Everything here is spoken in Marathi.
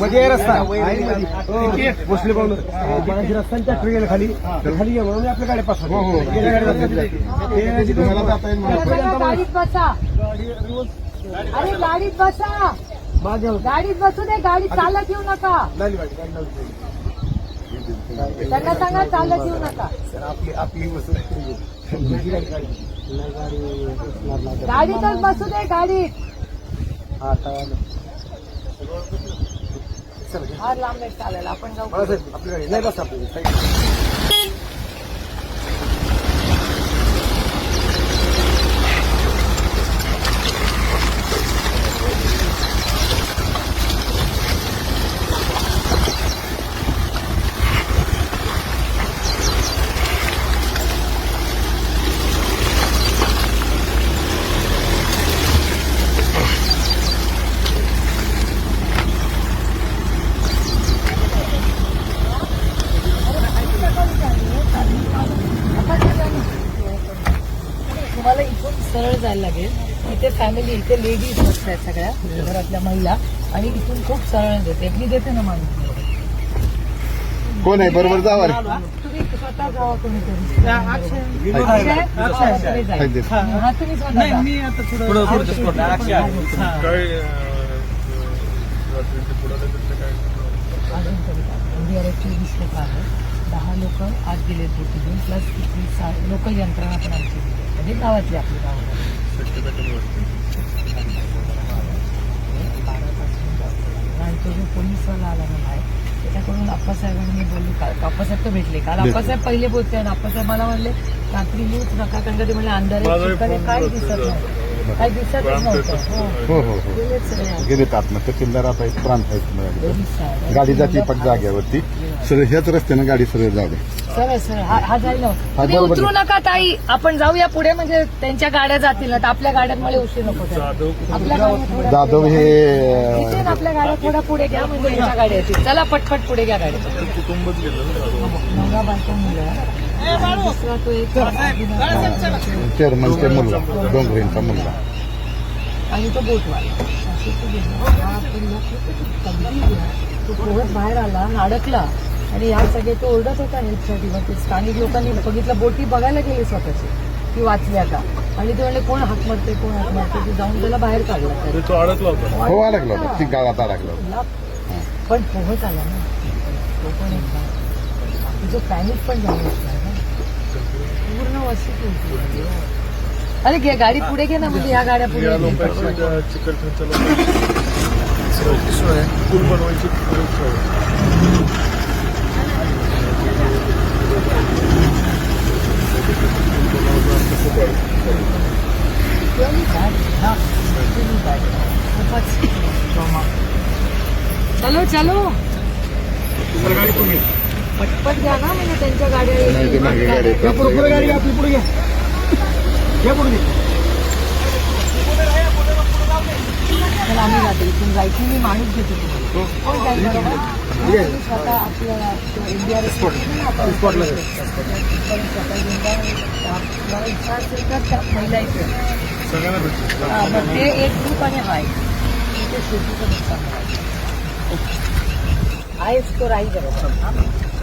मध्ये रस्ता. आहे मध्ये. भोसले पाहून. मगाशी रस्ता आणि ट्रॅक्टर गेला खाली खाली गेलो म्हणून आपल्या गाड्या पास हो, हो. गाडीत बसा. अरे गाडीत बसा. गाडीत बसू दे गाडी चालत येऊ नका. त्यांना सांगा चालत येऊ नका. आपली आपली गाडीतच बसू दे गाडीत. फार लांब चालेल आपण जाऊ आपली नाही बस आपली जायला लागेल. इथे फॅमिली इथे लेडीज बसत आहेत सगळ्या घरातल्या महिला. आणि इथून खूप सरळ देते मी देते ना माणूस. कोण आहे? बरोबर जावा तुम्ही स्वतः कोणीतरी. हा तुम्ही स्वतः दहा लोक आज गेले बोटीतून प्लस किती लोकल यंत्रणा पण आमची म्हणजे गावातली आपली गावात आणि तो जो पोलीसवाला आला ना बाहेर त्याच्याकडून अप्पासाहेबांनी मी बोलली काल अप्पासाहेब तर भेटले. काल अप्पासाहेब पहिले बोलते आणि अप्पासाहेब मला म्हणले रात्री येऊच नका कारण का ते म्हणले अंधार काही दिसत नाही. काही दिसतच नव्हतं. हो. हो हो. हो. गेलेत प्रांत आहेत. पोलीस साहेब. गाडी जाते पट जाग्यावरती. सरळ ह्याच रस्त्यानं गाडी सरळ जाऊ सरळ सरळ. हा हा जाईल ना. हा, तुम्ही. उतरू नका ताई. आपण जाऊया पुढे म्हणजे त्यांच्या गाड्या जातील. ना तर आपल्या गाड्यांमुळे उशीर नको. आपल्या गाड्या जाधव हे आपल्या गाड्या थोड्या पुढे घ्या म्हणजे गाड्या येतील. चला पटपट पुढे घ्या गाड्या. नवरा बायको मुलं. दुसरा तो एक चेअरमनचा मुलगा डोंगरेंचा मुलगा. आणि तो बोटवाला. असे तो गेला. हा आपण लोक कधी गेला. तो पोहत बाहेर आला आणि अडकला आणि या सगळे तो ओरडत होता हेल्पसाठी मग ते स्थानिक लोकांनी बघितलं बोटी बघायला गेले स्वतःची. ती वाचल्या का आणि ते म्हणले कोण हाक मारते कोण हाक मारते ते जाऊन त्याला बाहेर काढलं. तो अडकला होता. हो अडकला होता. ती गावात अडकला होता. ला- पण पोहत आला ना. तो पण एक भाग. तुझं पॅनिक पण झालं असणार ना पूर्ण वर्षी केली. अरे घे गाडी पुढे घे ना म्हणजे ह्या गाड्या पुढे या येतील. लोकांची त्या चिकलठाणच्या लोकांची पूल बनवायची खूप सोय. चलो चलो पटपट घ्या ना म्हणजे त्यांच्या गाड्या नाही ते मागे गाडी. पुढे पुढे गाडी घ्या, आपली पुढे घ्या. घ्या पुढे घ्या. चला आम्ही जातो. इथून जायची मी माणूस घेतो तुम्हाला. कोण जाईल बरोबर? स्वतः आपल्या इंडिया स्पॉटला घ्या. मला इच्छा असेल तर त्या महिला इथे सगळ्यांना भेटतो हा, मग ते एक ग्रुप आणि हा एक तिथे शेतीचं नुकसान करायचं. हा एक तो बरोबर.